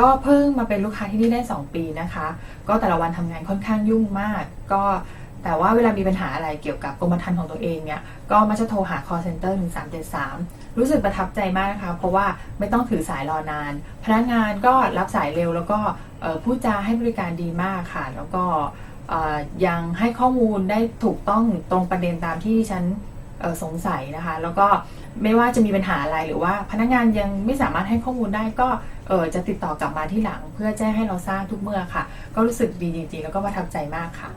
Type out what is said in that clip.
ก็เพิ่งมาเป็นลูกค้าที่นี่ได้ 2 ปีนะคะ ก็แต่ละวันทำงานค่อนข้างยุ่งมาก ก็แต่ว่าเวลามีปัญหาอะไรเกี่ยวกับกรมธรรม์ของตัวเองเนี่ยก็มักจะโทรหา call center 1373 รู้สึกประทับใจมากนะคะ เพราะว่าไม่ต้องถือสายรอนาน พนักงานก็รับสายเร็ว แล้วก็พูดจาให้บริการดีมากค่ะ แล้วก็ยังให้ข้อมูลได้ถูกต้องตรงประเด็นตามที่ฉัน สงสัยนะคะ แล้วก็ไม่ว่าจะมีปัญหาอะไรหรือว่าพนักงานยังไม่สามารถให้ข้อมูลได้ก็จะติดต่อกลับมาที่หลัง เพื่อแจ้งให้เราทราบทุกเมื่อค่ะ ก็รู้สึกดีจริงๆแล้วก็ประทับใจมากค่ะ